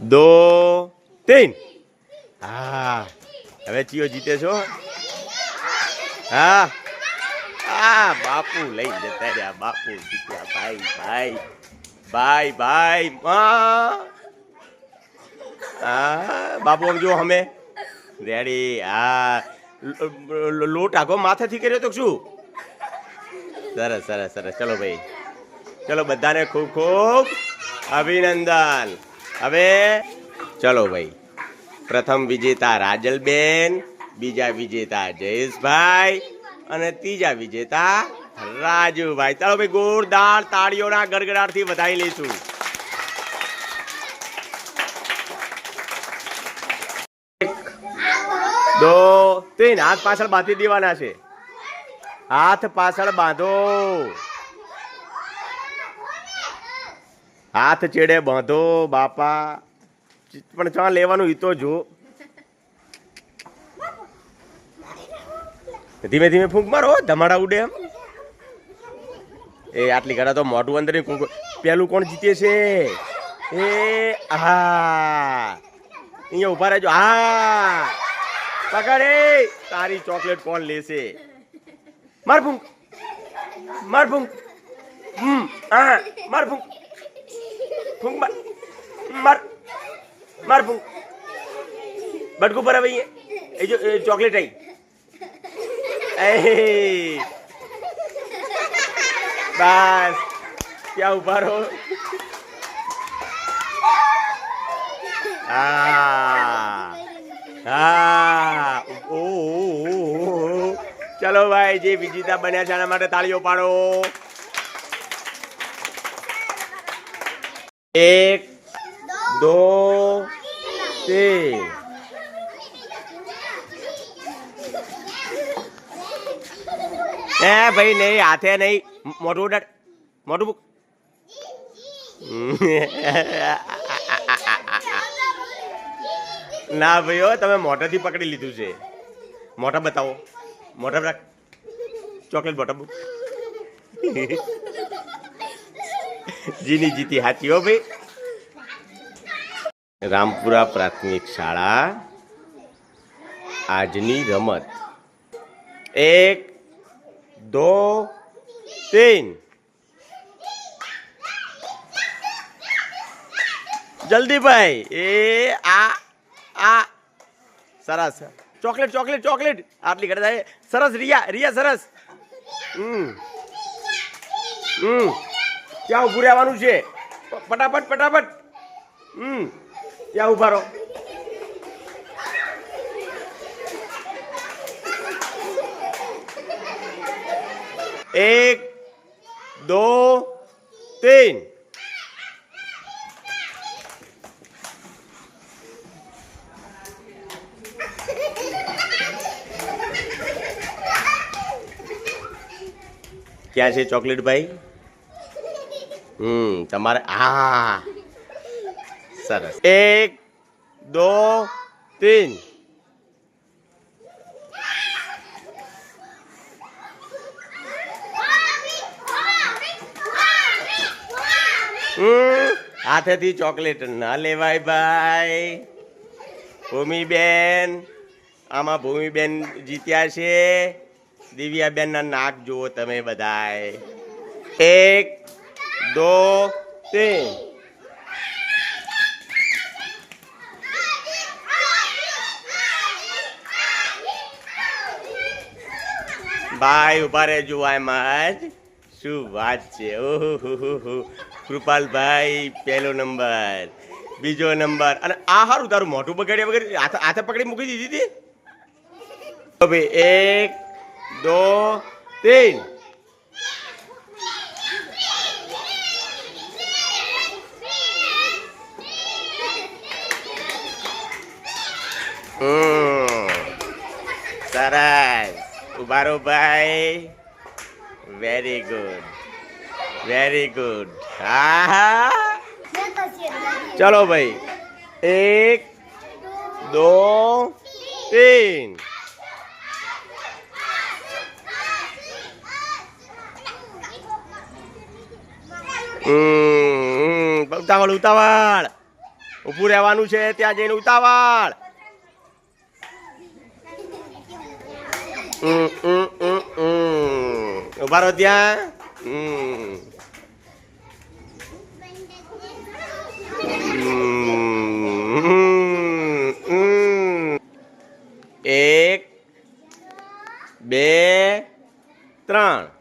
દો તીન. હા. હવે ચિયો જીતે છો હા. આ બાપુ લઈ જતા રહ્યા, બાપુ જીત્યા. ભાઈ ભાઈ ભાઈ ભાઈ હા, બાપુ આમ જો અમે રેડી હા. લોટ આગો માથેથી કર્યો તો શું? સરસ સરસ સરસ. ચલો ભાઈ. ચલો બધાને ખૂબ ખૂબ અભિનંદન. હવે ચલો ભાઈ. પ્રથમ વિજેતા રાજલબેન, બીજા વિજેતા જયેશભાઈ અને ત્રીજા વિજેતા રાજુભાઈ. ચાલો ભાઈ, ગોળદાર તાળીઓના ગડગડાટથી વધાવી લઈશું. દો તીન હાથ પાછળ બાંધી દેવાના છે. હાથ પાછળ બાંધો. હાથ ચેડે બાંધો, બાપા. પણ ચા લેવાનું એ તો જો. ધીમે ધીમે ફૂંક મારો ધમાડા ઉડે એમ. એ આટલી ઘડા તો મોઢું અંદર પેલું કોણ જીતે છે? એ હા અહીંયા ઊભા રહેજો. હા. પકડે. તારી ચોકલેટ કોણ લેશે? માર ફૂંક. માર ફૂંક. હમ, હા, માર ફૂંક. ફૂંક मार मार मार फूंक બટકું पर भैया એ જો એ ચોકલેટ बस હા. હા. ઓ, ઓ, ઓ, ઓ. ચલો ભાઈ જે વિજેતા બન્યા છે એના માટે તાળીઓ પાડો. એક દો તીન એ ભાઈ નહીં હાથે નહીં. મોટું ઉડાડ. મોટું મૂક. ના ભાઈ હો તમે મોઢાથી પકડી લીધું છે. મોઢા બતાવો. મોઢા રાખ. ચોકલેટ મોટા મૂક. જીની જીતી હાચી હો ભાઈ. રામપુરા પ્રાથમિક શાળા. આજની રમત. એક, દો તીન જલ્દી ભાઈ. એ, આ આ. સરસ. Chocolate chocolate chocolate. આટલી ઘરે સરસ, રિયા રિયા, સરસ. હમ. હમ. ત્યાં ઊભું રહેવાનું છે. પટાપટ ફટાફટ. હમ, ત્યાં ઊભા રહો. એક, દો તીન ક્યાં છે ચોકલેટ ભાઈ? હમ, તમારે આ સરસ. એક, દો, તીન. હાથેથી ચોકલેટ ના લેવાય ભાઈ. ભૂમિબેન, આમાં ભૂમિબેન જીત્યા છે. દિવ્યાબેનના નાક જુઓ તમે બધાય. એક દો તીન ભાઈ ઊભા રહેજો એમ શું વાત છે? ઓહો. કૃપાલભાઈ, પહેલો નંબર. બીજો નંબર. અને આ હારું તારું મોઢું બગાડ્યા વગર હાથે પકડી મૂકી દીધી હતી તો ભાઈ એક, દો તીન સરસ. ઉભારો ભાઈ. વેરી ગુડ વેરી ગુડ હા ચલો ભાઈ. એક, દો તીન ઉતાવળ ઉતાવળ. ઊભું રહેવાનું છે, ત્યાં જઈને ઉતાવળ. ઊભા રહો ત્યાં. એક બે ત્રણ